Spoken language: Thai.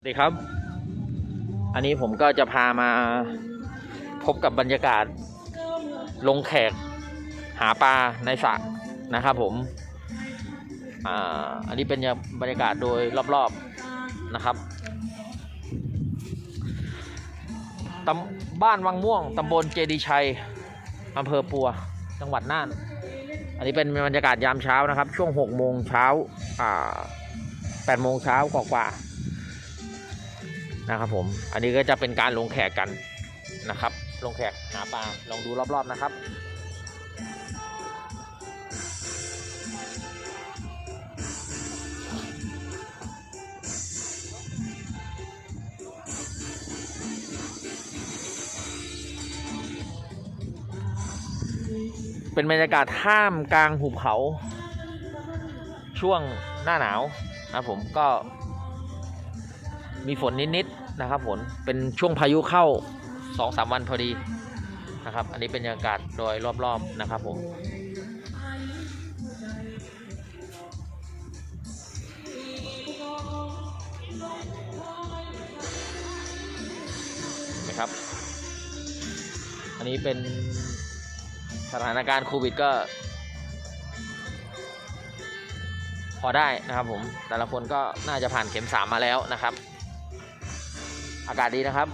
สวัสดีครับ อันนี้ผมก็จะพามาพบกับบรรยากาศ ลงแขกหาปลาในสระนะครับผม อ่า อันนี้เป็นบรรยากาศโดยรอบๆนะครับตำบ้านวังม่วงตำบลเจดีชัยอำเภอปัว จังหวัดน่าน อันนี้เป็นบรรยากาศยามเช้านะครับ ช่วง6โมงเช้า อ่า8โมงเช้ากว่าๆ นะครับผมอันนี้ก็จะเป็นการลงแขกกันนะครับ ลงแขกหาปลาลองดูรอบๆนะครับเป็นบรรยากาศท่ามกลางหุบเขา ช่วงหน้าหนาวนะผมก็ มีฝนนิดๆนะครับฝนเป็นช่วงพายุเข้าสองสามวันพอดีนะครับ อันนี้เป็นบรรยากาศโดยรอบๆนะครับผมนะครับ อันนี้เป็นสถานการณ์โควิดก็ พอได้นะครับผม แต่ละคนก็น่าจะผ่านเข็มสามมาแล้วนะครับ อากาศดีนะครับ